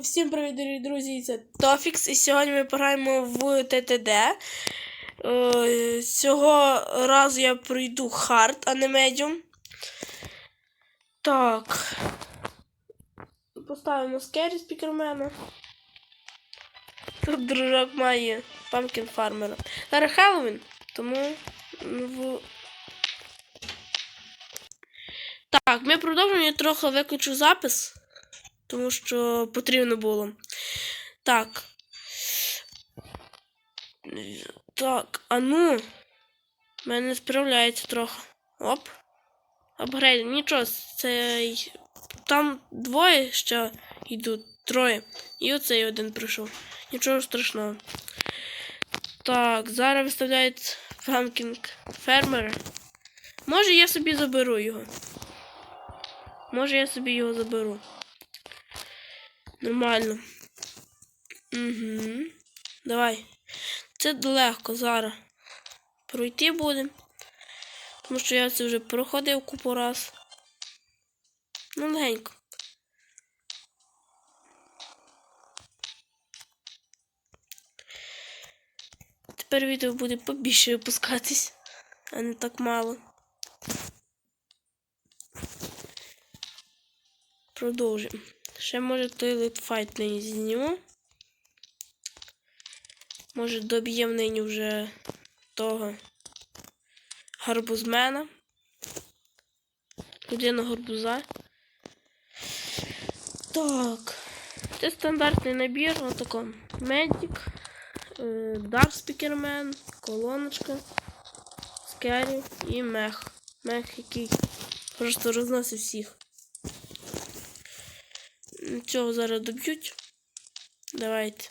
Всім привіт, дорогі друзі! Це Тофікс. І сьогодні ми пограємо в ТТД. Е, Цього разу я пройду хард, а не медіум. Так. Поставимо скері спікермена. Тут дружок має памкін фармера. Зараз Хеллоуін, тому. Так, ми продовжуємо. Я трохи виключу запис тому що потрібно було. Так. Так, а ну. В мене справляється трохи. Оп. Апгрейд. Нічого, це. Там двоє ще йдуть, троє. І оцей один прийшов. Нічого страшного. Так, зараз виставляють фамкінг фермера. Може я собі заберу його. Може я собі його заберу. Нормально. Угу. Давай. Це легко зараз. Пройти буде. Тому що я це вже проходив купу раз. Ну, легенько. Тепер відео буде побільше випускатись, а не так мало. Продовжуємо. Ще може той литфайт нині зніму. Може доб'ємо нині вже того гарбузмена. Людина гарбуза. Так. Це стандартний набір, отако. Медик, Дарк Спікермен, колоночка, скері і мех. Мех, який просто розносить всіх. Цього зараз доб'ють. Давайте.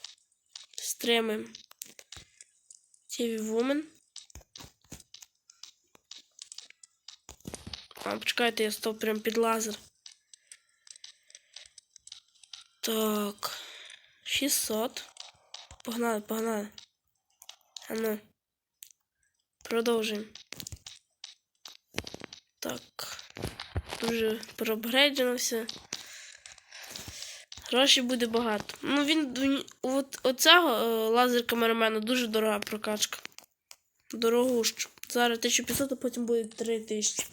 Стримаємо. TV Woman. А, почекайте, я став прям під лазер. Так. 600. Погнали, погнали. А ну. Продовжуємо. Так. Дуже проапгрейджено все. Грошей буде багато. Ну він, він от оцього е, лазер камерамена дуже дорога прокачка. Дорогущу. Зараз 1500, а потім буде 3000.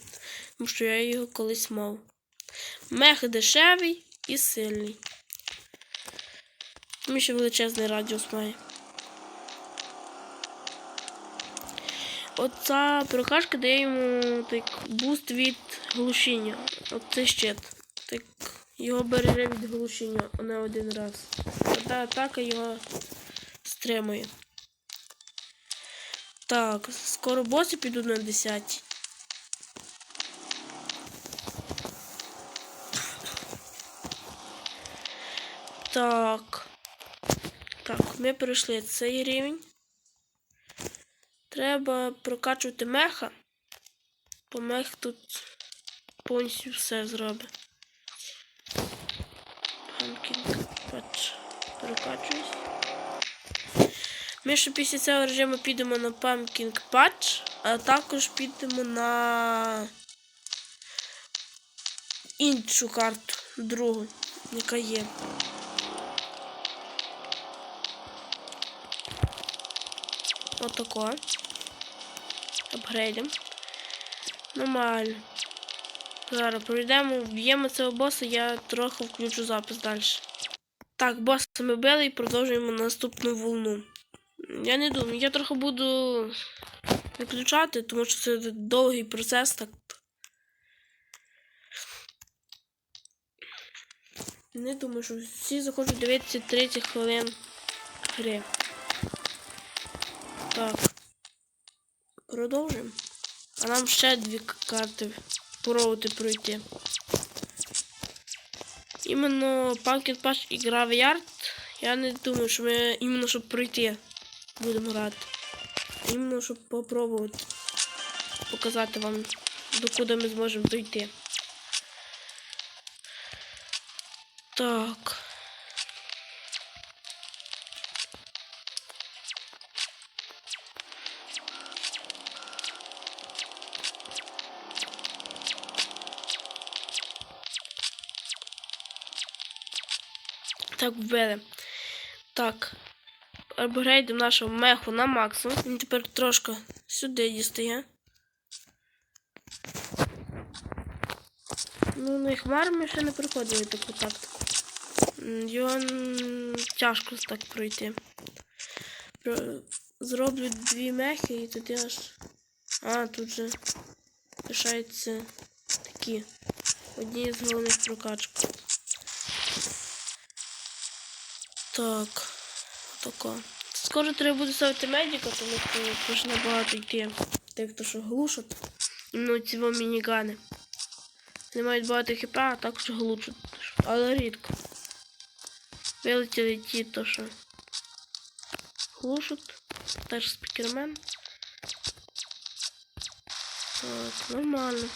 Тому що я його колись мав. Мех дешевий і сильний. Тому ще величезний радіус має. Оця прокачка дає йому так, буст від глушіння. Оце щит. Так його береже від глушіння не один раз. Та атака його стримує. Так, скоро боси підуть на 10. Так. Так, ми пройшли цей рівень. Треба прокачувати меха. Бо мех тут повністю все зробить. Прокачуюсь. Ми ще після цього режиму підемо на Pumpkin Patch, а також підемо на іншу карту, другу, яка є. Отако. Апгрейдимо. Нормально. Зараз пройдемо, вб'ємо цього боса, я трохи включу запис далі. Так, боса ми били і продовжуємо наступну волну. Я не думаю, я трохи буду виключати, тому що це довгий процес, так. Не думаю, що всі захочуть дивитися 30 хвилин гри. Так. Продовжуємо. А нам ще дві карти спробувати пройти. Іменно Pumpkin Patch і Graveyard. Я не думаю, що ми іменно щоб пройти будемо грати. Іменно щоб попробувати показати вам, докуди ми зможемо дойти. Так. Так, вбили. Так. Апгрейдимо нашого меху на максимум. Він тепер трошки сюди дістає. Ну, на хмар ми ще не проходили таку тактику. Його тяжко так пройти. Зроблю дві мехи і тоді аж. А, тут же лишаються такі. Одні з головних прокачок. Так. Тако. Скоро треба буде ставити медика, тому що почне багато йти тих, хто що глушать. Ну, ці во мінігани. Вони мають багато хп, а також глушать. Але рідко. Вилетіли ті, то що глушать. Теж спікермен. Так, нормально.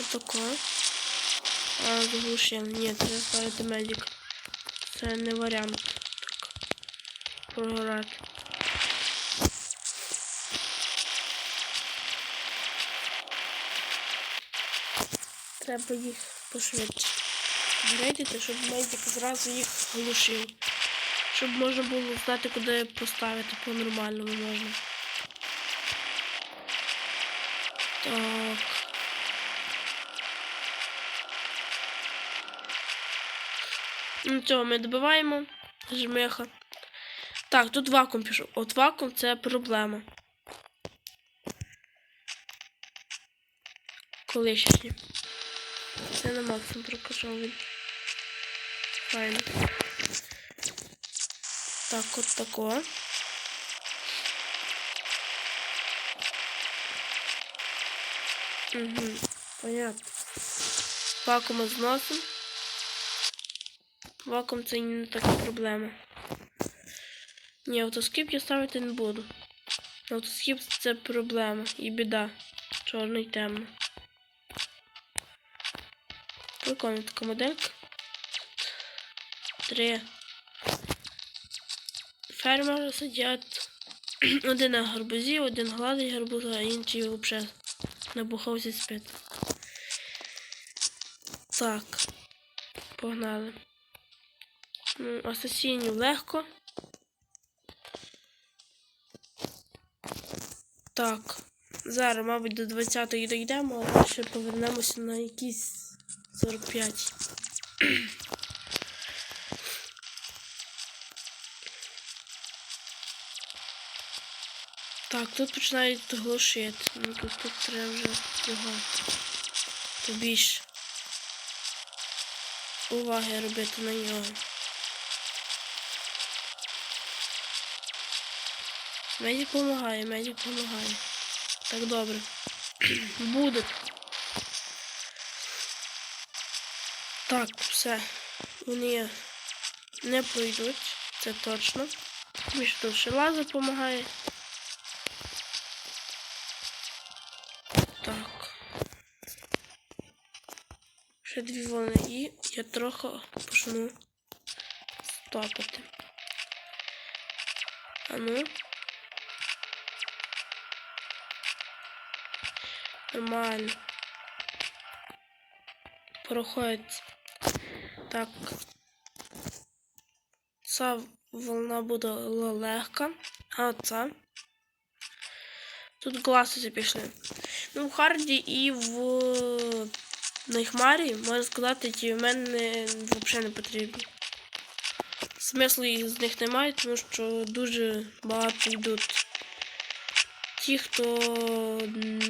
Отако. А, заглушили. Ні, треба ставити медик. Це не варіант. Так. Програти. Треба їх пошвидше. Грейдити, щоб медик зразу їх глушив. Щоб можна було знати, куди поставити по-нормальному можна. Так. Ну цього ми добиваємо. Жмиха. Так, тут вакуум пішов. От вакуум це проблема. Колишні. Це на максимум прокачав він. Файно. Так, от тако. Угу, понятно. Вакуума зносимо. Вакуум це не така проблема. Ні, автоскіп я ставити не буду. Автоскіп це проблема і біда. Чорний темно. Прикольна така моделька. Три. Фермери сидять. Один на гарбузі, один гладить гарбуза, а інший взагалі набухався спит. Так. Погнали. Асасінів легко. Так. Зараз, мабуть, до 20-ї дійдемо, а ще повернемося на якісь 45. Так, тут починають глушити. Ну тут, тут треба вже його побільше уваги робити на нього. Медик допомагає, медик допомагає. Так добре. Буде. Так, все. Вони не пройдуть, це точно. Більше тут ще допомагає. Так. Ще дві волни і я трохи почну стопити. А ну. Нормально. Проходить. Так. Ця волна буде легка. А оця. Тут класи пішли. Ну, в Харді і в Найхмарі, можна сказати, ті в мене взагалі не потрібні. Смислу їх з них немає, тому що дуже багато йдуть ті, хто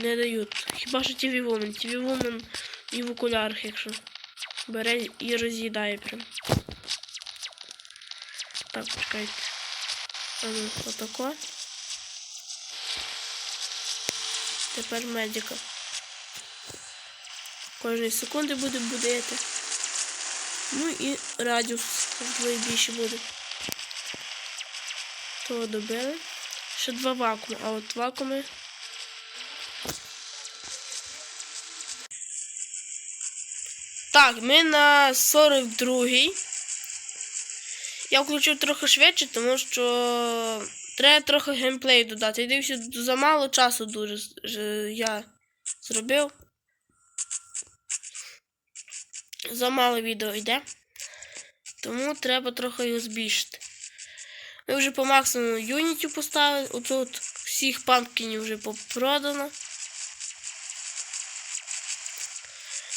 не дають. Хіба що ті вівумен. Ті вівумен і в окулярах, якщо бере і роз'їдає прям. Так, почекайте. А ну, отако. Тепер медика. Кожної секунди буде будити. Ну і радіус вдвоє більше буде. Того добили. Ще два вакууми, а от вакууми. Так, ми на 42-й. Я включив трохи швидше, тому що треба трохи геймплею додати. Я дивився, за мало часу дуже я зробив. замало відео йде. Тому треба трохи його збільшити. Ми вже по максимуму юнітів поставили. Отут всіх пампкінів вже попродано.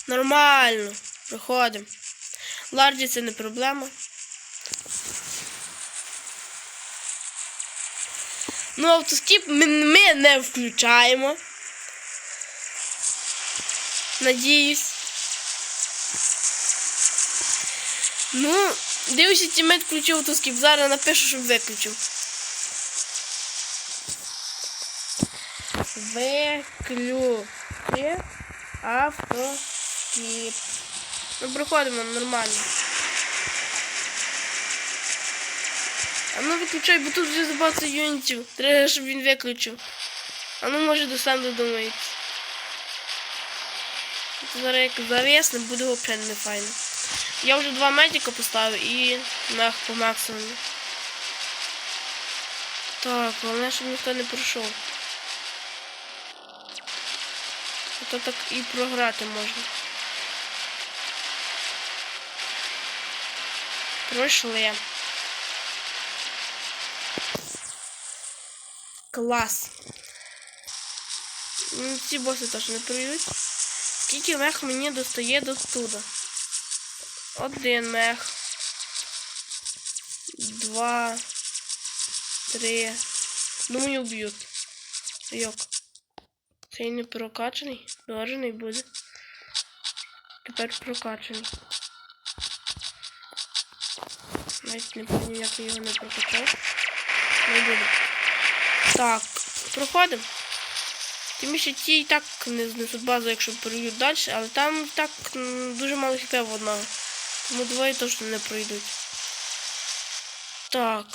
Нормально. Проходимо. Ларджі це не проблема. Ну, автоскіп ми, ми не включаємо. Надіюсь. Ну, дивлюся, тімет включив автоскіп. Зараз напишу, щоб виключив. Виключи автоскіп. Ну, проходимо нормально. А ну виключай, бо тут вже забагато юнітів. Треба, щоб він виключив. А ну може до сам додумається. Зараз як завісне, буде взагалі не файно. Я вже два медика поставив і мех по максимуму. Так, головне, щоб ніхто не пройшов. А то так і програти можна. Пройшли. Клас. Ці боси теж не пройдуть. Скільки мех мені достає до студа? Один мех. Два. Три. Думаю, вб'ють. Йок. Цей не прокачаний. Дорожений буде. Тепер прокачаний. Навіть не пам'ятаю, як я його не прокачав. Не буде. Так, проходимо. Тим більше ті і так не знесуть базу, якщо пройдуть далі, але там так дуже мало хп одного. Тому двоє точно не пройдуть. Так.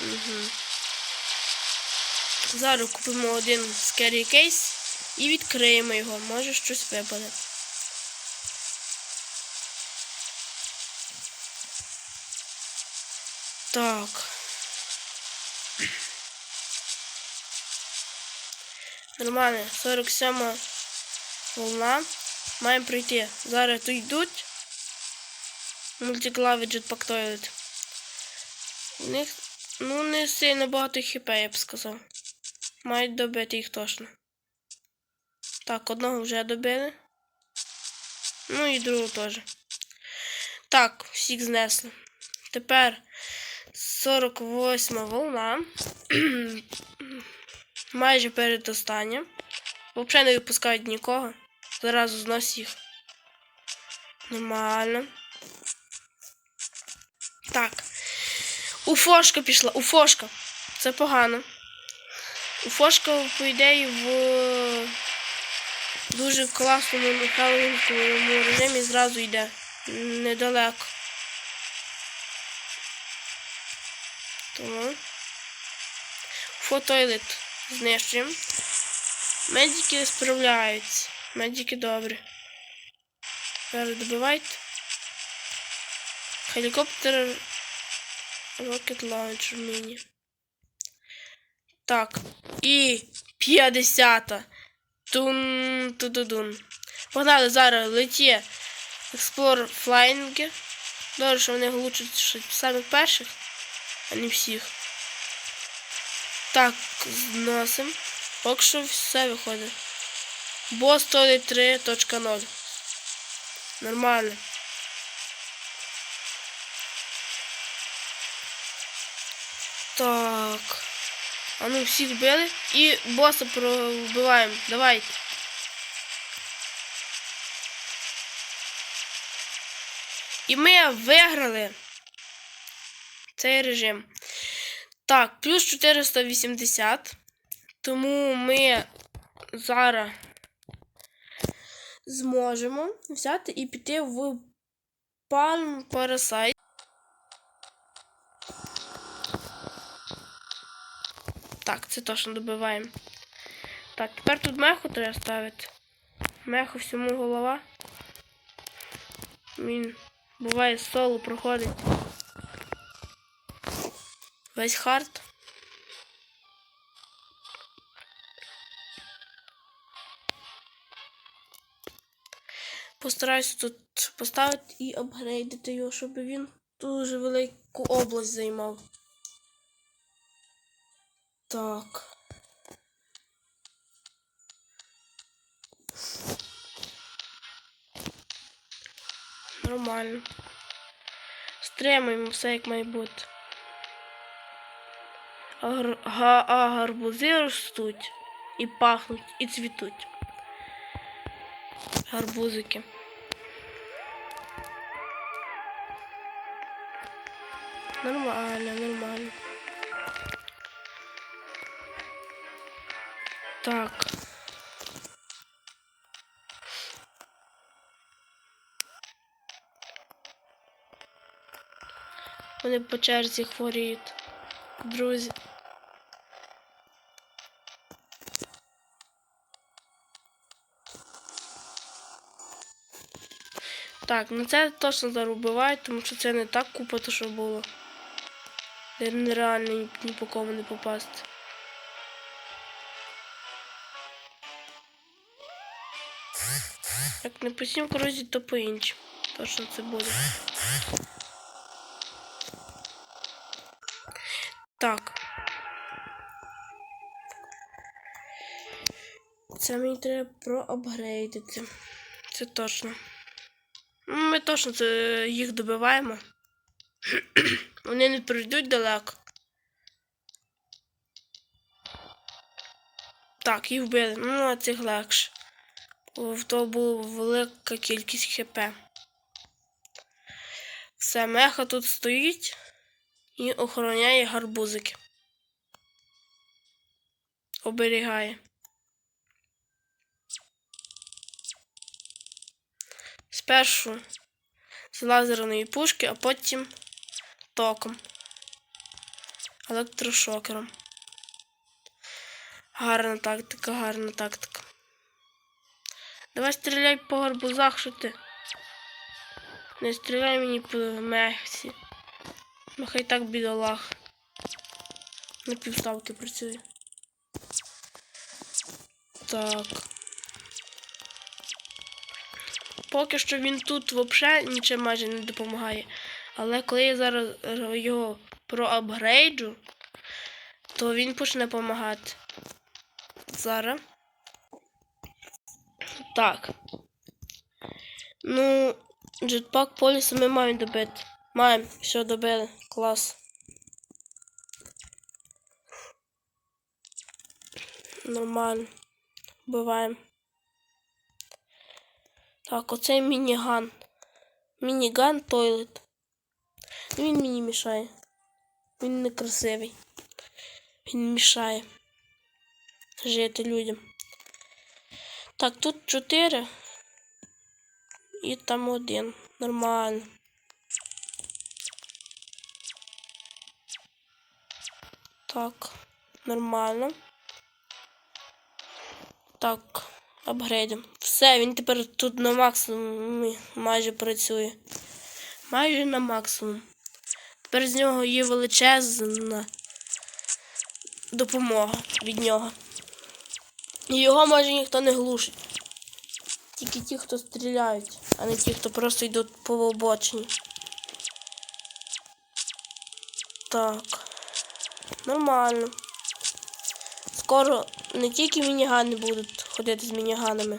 Угу. Зараз купимо один scary кейс і відкриємо його. Може щось випаде. Так. Нормально, 47 волна. Маємо пройти. Зараз тут йдуть. Мультиклави Jetpack них, ну, не сильно багато хп, я б сказав. Мають добити їх точно. Так, одного вже добили. Ну і другого теж. Так, всіх знесли. Тепер 48 волна. Майже перед останнім. Взагалі не випускають нікого. Зразу зносить їх. Нормально. Так. Уфошка пішла. Уфошка. Це погано. Уфошка, по ідеї, в дуже класному хеллоуінському режимі зразу йде. Недалеко. Тому. Фотойлет знищуємо. Медики справляються. Медики добрі. Зараз добивайте. Хелікоптер Rocket Launcher міні. Так. І 50. Тун тудудун. Погнали зараз леті Explore Flying. Добре, що вони глучать що самих перших, а не всіх. Так, зносимо. Поки що все виходить. Бос 3.0. Нормально. Так. А ну всіх били. І боса пробиваємо. Давайте. І ми виграли цей режим. Так, плюс 480. Тому ми зараз зможемо взяти і піти в Palm Parasite. Так, це точно добиваємо. Так, тепер тут меху треба ставити. Меху всьому голова. Він буває соло проходить. Весь хард. Постараюся тут поставити і апгрейдити його, щоб він дуже велику область займав. Так. Нормально. Стримуємо все як має бути. А, га- а гарбузи ростуть і пахнуть, і цвітуть. Гарбузики. Нормально, нормально. Так. Вони по черзі хворіють. Друзі. Так, ну це точно зараз вбивають, тому що це не так купа, то що було. Де Нереально ні, по кому не попасти. Як не по сім корозі, то по іншим. Точно це буде. Так. Це мені треба проапгрейдити. Це точно. Ну, Ми точно це їх добиваємо. Вони не прийдуть далеко. Так, їх вбили. Ну, а цих легше. Бо В того була велика кількість хп. Все, меха тут стоїть і охороняє гарбузики. Оберігає. Спершу з лазерної пушки, а потім током. Електрошокером. Гарна тактика, гарна тактика. Давай стріляй по гарбузах, що ти. Не стріляй мені по мехсі. Нехай так бідолах. На півставки працює. Так. Поки що він тут взагалі нічим майже не допомагає. Але коли я зараз е, його проапгрейджу, то він почне допомагати. Зараз. Так. Ну, джетпак поліса ми маємо добити. Маємо, все добили. Клас. Нормально. Буваємо. Так, оцей мініган. Мініган тойлет. Він мені мішає. Він не красивий. Він мішає жити людям. Так, тут чотири. І там один. Нормально. Так, нормально. Так, апгрейдимо. Все, він тепер тут на максимумі майже працює. Майже на максимум. Тепер нього є величезна допомога від нього. І його майже ніхто не глушить. Тільки ті, хто стріляють, а не ті, хто просто йдуть по обочині. Так. Нормально. Скоро не тільки мінігани будуть ходити з мініганами.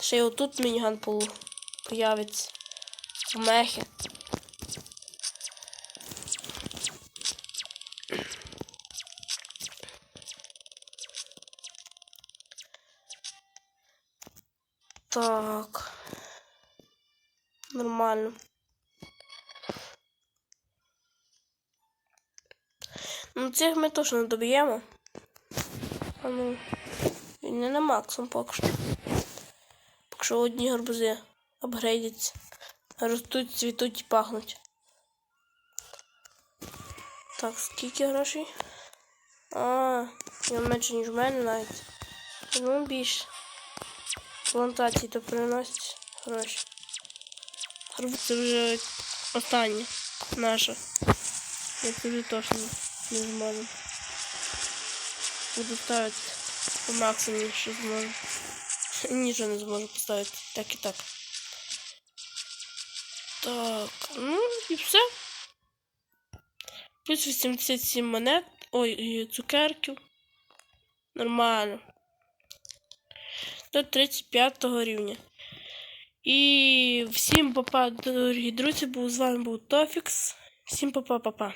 Ще й отут мініган появиться. В Так. Нормально. Ну, цих ми точно не доб'ємо. А ну, він не на максимум поки що. Поки що одні гарбузи апгрейдяться. Ростуть, цвітуть і пахнуть. Так, скільки грошей? А, я менше, ніж в мене навіть. Ну, більше. Плантації то приносять гроші. Це вже остання наша. Я вже точно не зможу. Буду ставити по максимуму, що зможу. Нічого не зможу поставити. Так і так. Так, ну і все. Плюс 87 монет. Ой, цукерків. Нормально. До 35 рівня. І всім папа, дорогі друзі, був з вами був Тофікс. Всім папа, папа.